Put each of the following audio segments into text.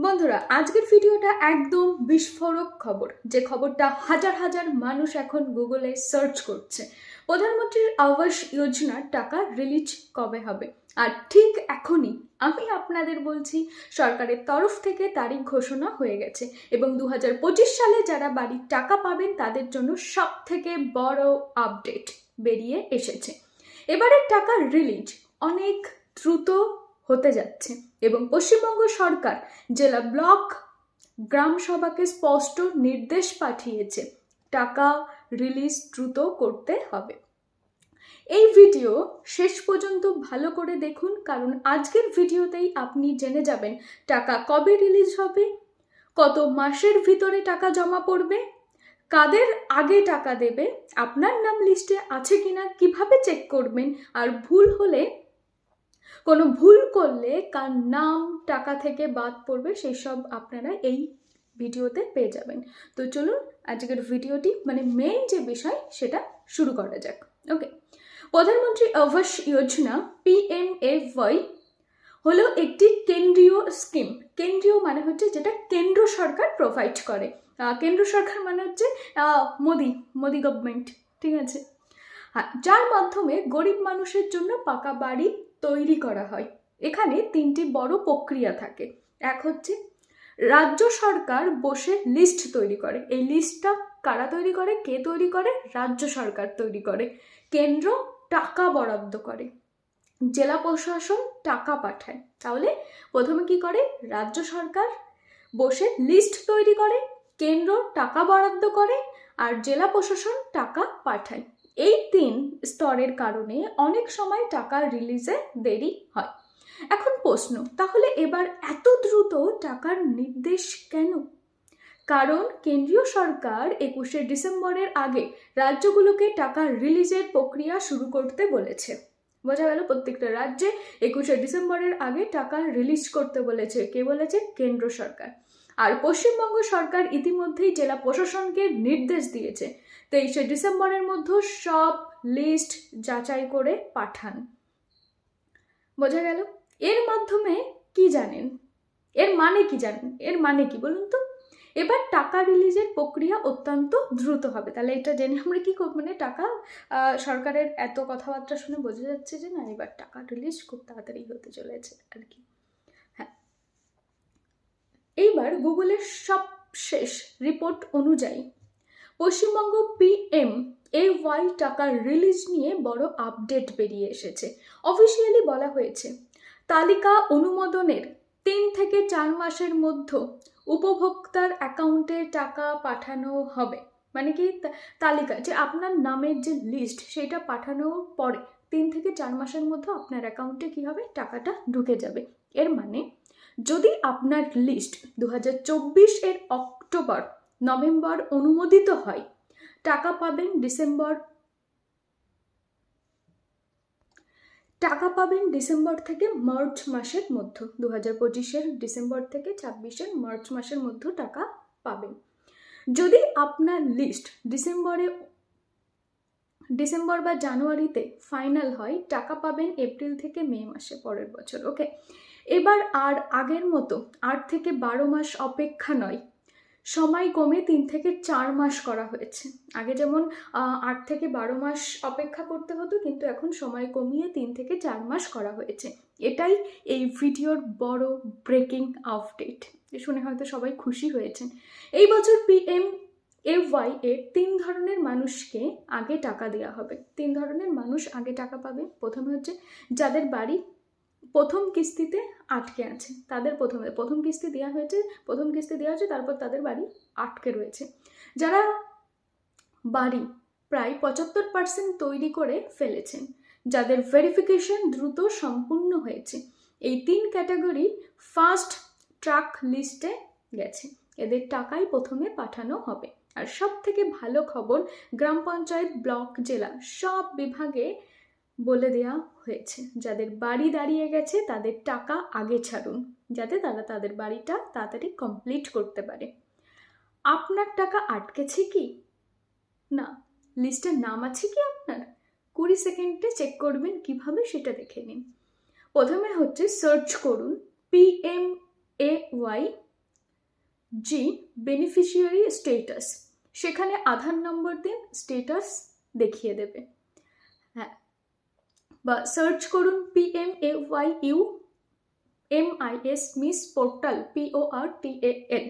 বন্ধুরা, আজকের ভিডিওটা একদম বিস্ফোরক খবর। যে খবরটা হাজার হাজার মানুষ এখন গুগলে সার্চ করছে। প্রধানমন্ত্রীর আবাস যোজনার টাকা রিলিজ কবে হবে? আর ঠিক এখনই আমি আপনাদের বলছি, সরকারের তরফ থেকে তারিখ ঘোষণা হয়ে গেছে এবং দু হাজার পঁচিশ সালে যারা বাড়ির টাকা পাবেন, তাদের জন্য সব থেকে বড় আপডেট বেরিয়ে এসেছে। এবারের টাকা রিলিজ অনেক দ্রুত হতে যাচ্ছে। এবং পশ্চিমবঙ্গ সরকার জেলা ব্লক গ্রাম সভাকে স্পষ্ট নির্দেশ পাঠিয়েছে, টাকা রিলিজ দ্রুত করতে হবে। এই ভিডিও শেষ পর্যন্ত ভালো করে দেখুন, কারণ আজকের ভিডিওতেই আপনি জেনে যাবেন টাকা কবে রিলিজ হবে, কত মাসের ভিতরে টাকা জমা পড়বে, কাদের আগে টাকা দেবে, আপনার নাম লিস্টে আছে কিনা, কীভাবে চেক করবেন, আর ভুল হলে কোনো ভুল করলে কার নাম, টাকা থেকে বাদ পড়বে সেই সব আপনারা এই ভিডিওতে পেয়ে যাবেন। তো চলুন আজকের ভিডিওটি মানে মেন যে বিষয় সেটা শুরু করা যাক। ওকে প্রধানমন্ত্রী আবাস যোজনা পিএমএওয়াই হলো একটি কেন্দ্রীয় স্কিম কেন্দ্রীয় মানে হচ্ছে যেটা কেন্দ্র সরকার প্রোভাইড করে। কেন্দ্র সরকার মানে হচ্ছে মোদি মোদি গভর্নমেন্ট ঠিক আছে? হ্যাঁ যার মাধ্যমে গরিব মানুষের জন্য পাকা বাড়ি তৈরি করা হয়। এখানে তিনটি বড় প্রক্রিয়া থাকে। এক হচ্ছে, রাজ্য সরকার বসে লিস্ট তৈরি করে। এই লিস্টটা কারা তৈরি করে? কে তৈরি করে? রাজ্য সরকার তৈরি করে। কেন্দ্র টাকা বরাদ্দ করে। জেলা প্রশাসন টাকা পাঠায়। তাহলে প্রথমে কি করে? রাজ্য সরকার বসে লিস্ট তৈরি করে, কেন্দ্র টাকা বরাদ্দ করে, আর জেলা প্রশাসন টাকা পাঠায়। এই তিন স্তরের কারণে অনেক সময় টাকা রিলিজে দেরি হয়। এখন প্রশ্ন, তাহলে এবার এত দ্রুত টাকার নির্দেশ কেন? কারণ কেন্দ্রীয় সরকার একুশে ডিসেম্বরের আগে রাজ্যগুলোকে টাকা রিলিজের প্রক্রিয়া শুরু করতে বলেছে। বোঝা গেল প্রত্যেকটা রাজ্যে একুশে ডিসেম্বরের আগে টাকা রিলিজ করতে বলেছে, কে বলেছে? কেন্দ্র সরকার। আর পশ্চিমবঙ্গ সরকার ইতিমধ্যেই জেলা প্রশাসনকে নির্দেশ দিয়েছে তেইশে ডিসেম্বরের মধ্যে সব লিস্ট যাচাই করে পাঠান। বোঝা গেল? এর মাধ্যমে কি জানেন? এর মানে কি জানেন? এর মানে কি বলুন তো? এবার টাকা রিলিজের প্রক্রিয়া অত্যন্ত দ্রুত হবে। তাহলে এটা জেনে আমরা কি করব? মানে টাকা সরকারের এত কথাবার্তা শুনে বোঝা যাচ্ছে যে না, এবার টাকা রিলিজ খুব তাড়াতাড়ি হতে চলেছে আর কি। হ্যাঁ। এইবার গুগলের সবশেষ রিপোর্ট অনুযায়ী পশ্চিমবঙ্গ পিএম এ ওয়াই টাকার রিলিজ নিয়ে বড় আপডেট বেরিয়ে এসেছে। অফিসিয়ালি বলা হয়েছে, তালিকা অনুমোদনের তিন থেকে চার মাসের মধ্যে উপভোক্তার অ্যাকাউন্টে টাকা পাঠানো হবে। মানে কি? তালিকা, যে আপনার নামের যে লিস্ট সেটা পাঠানোর পরে তিন থেকে চার মাসের মধ্যে আপনার অ্যাকাউন্টে কি হবে? টাকাটা ঢুকে যাবে। এর মানে যদি আপনার লিস্ট দু এর অক্টোবর নভেম্বর অনুমোদিত হয়। টাকা পাবেন ডিসেম্বর। টাকা পাবেন ডিসেম্বর থেকে মার্চ মাসের মধ্যে দু হাজার পঁচিশের ডিসেম্বর থেকে ছাব্বিশের মার্চ মাসের মধ্যে টাকা পাবেন। যদি আপনার লিস্ট ডিসেম্বরে, ডিসেম্বর বা জানুয়ারিতে ফাইনাল হয়, টাকা পাবেন এপ্রিল থেকে মে মাসে পরের বছর ওকে এবার আর আগের মতো, আট থেকে বারো মাস অপেক্ষা নয় সময় কমে তিন থেকে চার মাস করা হয়েছে। আগে যেমন আট থেকে বারো মাস অপেক্ষা করতে হতো, কিন্তু এখন সময় কমিয়ে তিন থেকে চার মাস করা হয়েছে। এটাই এই ভিডিওর বড় ব্রেকিং আপডেট শুনে হয়তো সবাই খুশি হয়েছেন। এই বছর পিএম এওয়াই এ তিন ধরনের মানুষকে আগে টাকা দেওয়া হবে। তিন ধরনের মানুষ আগে টাকা পাবে। প্রথমে হচ্ছে যাদের বাড়ি প্রথম কিস্তিতে আটকে আছে। তাদের প্রথমে, প্রথম কিস্তি দেওয়া হয়েছে, প্রথম কিস্তি দেওয়া হয়েছে, তারপর তাদের বাড়ি আটকে রয়েছে। যারা বাড়ি প্রায় পঁচাত্তর পার্সেন্ট তৈরি করে ফেলেছেন, যাদের ভেরিফিকেশন দ্রুত সম্পূর্ণ হয়েছে, এই তিন ক্যাটাগরি ফার্স্ট ট্রাক লিস্টে গেছে। এদের টাকাই প্রথমে পাঠানো হবে। আর সব থেকে ভালো খবর, গ্রাম পঞ্চায়েত ব্লক, জেলা সব বিভাগে বলে দেওয়া হয়েছে। যাদের বাড়ি দাঁড়িয়ে গেছে, তাদের টাকা আগে ছাড়ুন, যাতে তারা তাদের বাড়িটা তাড়াতাড়ি কমপ্লিট করতে পারে। আপনার টাকা আটকেছে কি? না লিস্টের নাম আছে কি আপনার? কুড়ি সেকেন্ডে চেক করবেন কীভাবে সেটা দেখে নিন। প্রথমে হচ্ছে সার্চ করুন PM A Y G beneficiary status সেখানে আধার নম্বর দিন স্টেটাস দেখিয়ে দেবে। হ্যাঁ বা সার্চ করুন P M A Y U M I S mis portal P O R T A L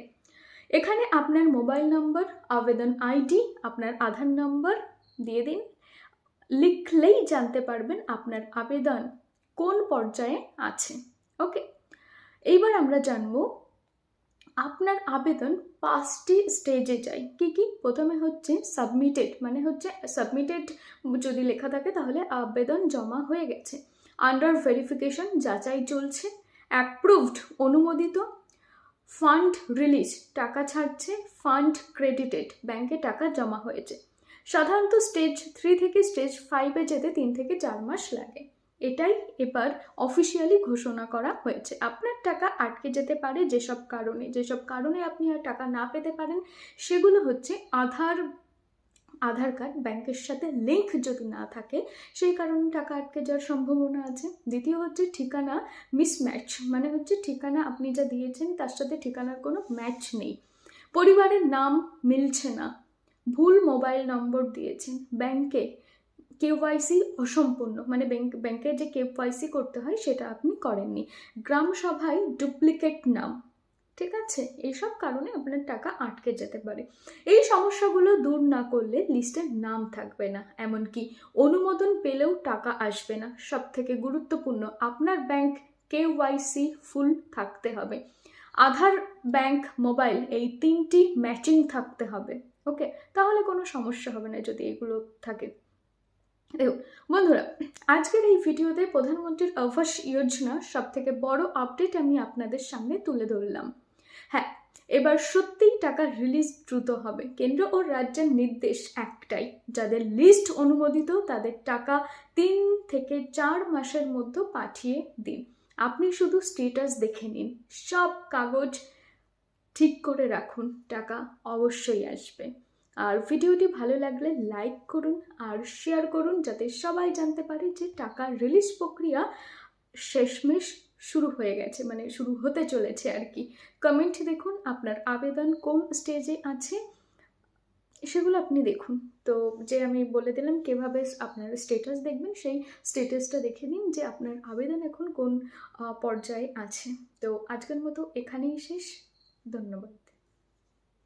এখানে আপনার মোবাইল নম্বর, আবেদন আইডি আপনার আধার নম্বর দিয়ে দিন। লিখলেই জানতে পারবেন আপনার আবেদন কোন পর্যায়ে আছে। ওকে, এইবার আমরা জানব আপনার আবেদন পাঁচটি স্টেজে যায়। কি কি? প্রথমে হচ্ছে সাবমিটেড মানে হচ্ছে সাবমিটেড যদি লেখা থাকে তাহলে আবেদন জমা হয়ে গেছে। আন্ডার ভেরিফিকেশন যাচাই চলছে। অ্যাপ্রুভড অনুমোদিত। ফান্ড রিলিজ টাকা ছাড়ছে। ফান্ড ক্রেডিটেড ব্যাংকে টাকা জমা হয়েছে। সাধারণত স্টেজ থ্রি থেকে স্টেজ ফাইভে যেতে তিন থেকে চার মাস লাগে। এটাই এবার অফিসিয়ালি ঘোষণা করা হয়েছে। আপনার টাকা আটকে যেতে পারে যেসব কারণে। যেসব কারণে আপনি আর টাকা না পেতে পারেন, সেগুলো হচ্ছে আধার আধার কার্ড, ব্যাংকের সাথে লিঙ্ক যদি না থাকে, সেই কারণে টাকা আটকে যাওয়ার সম্ভাবনা আছে। দ্বিতীয় হচ্ছে ঠিকানা মিসম্যাচ মানে হচ্ছে ঠিকানা আপনি যা দিয়েছেন, তার সাথে ঠিকানার কোনো ম্যাচ নেই। পরিবারের নাম মিলছে না। ভুল মোবাইল নম্বর দিয়েছেন। ব্যাংকে কেওয়াইসি অসম্পূর্ণ। মানে ব্যাংক ব্যাংকে যে কেওয়াইসি করতে হয় সেটা আপনি করেননি। গ্রাম সভায় ডুপ্লিকেট নাম, ঠিক আছে? এইসব কারণে আপনার টাকা আটকে যেতে পারে। এই সমস্যাগুলো দূর না করলে লিস্টে নাম থাকবে না। এমনকি অনুমোদন পেলেও টাকা আসবে না। সব থেকে গুরুত্বপূর্ণ, আপনার ব্যাংক কেওয়াইসি ফুল থাকতে হবে। আধার ব্যাংক মোবাইল এই তিনটি ম্যাচিং থাকতে হবে। ওকে তাহলে কোনো সমস্যা হবে না যদি এগুলো থাকে। দেখুন বন্ধুরা, আজকের এই ভিডিওতে প্রধানমন্ত্রীর আবাস যোজনা সব থেকে বড় আপডেট আমি আপনাদের সামনে তুলে ধরলাম। হ্যাঁ এবার সত্যিই টাকা রিলিজ দ্রুত হবে। কেন্দ্র ও রাজ্যের নির্দেশ একটাই, যাদের লিস্ট অনুমোদিত তাদের টাকা তিন থেকে চার মাসের মধ্যে পাঠিয়ে দিন। আপনি শুধু স্টেটাস দেখে নিন, সব কাগজ ঠিক করে রাখুন, টাকা অবশ্যই আসবে। আর ভিডিওটি ভালো লাগলে লাইক করুন আর শেয়ার করুন যাতে সবাই জানতে পারে যে টাকা রিলিজ প্রক্রিয়া শেষমেশ শুরু হয়ে গেছে মানে শুরু হতে চলেছে আর কি। কমেন্ট দেখুন আপনার আবেদন কোন স্টেজে আছে, সেগুলো আপনি দেখুন। তো যে আমি বলে দিলাম কীভাবে আপনার স্টেটাস দেখবেন, সেই স্টেটাসটা দেখে দিন যে আপনার আবেদন এখন কোন পর্যায়ে আছে। তো আজকের মতো এখানেই শেষ। ধন্যবাদ।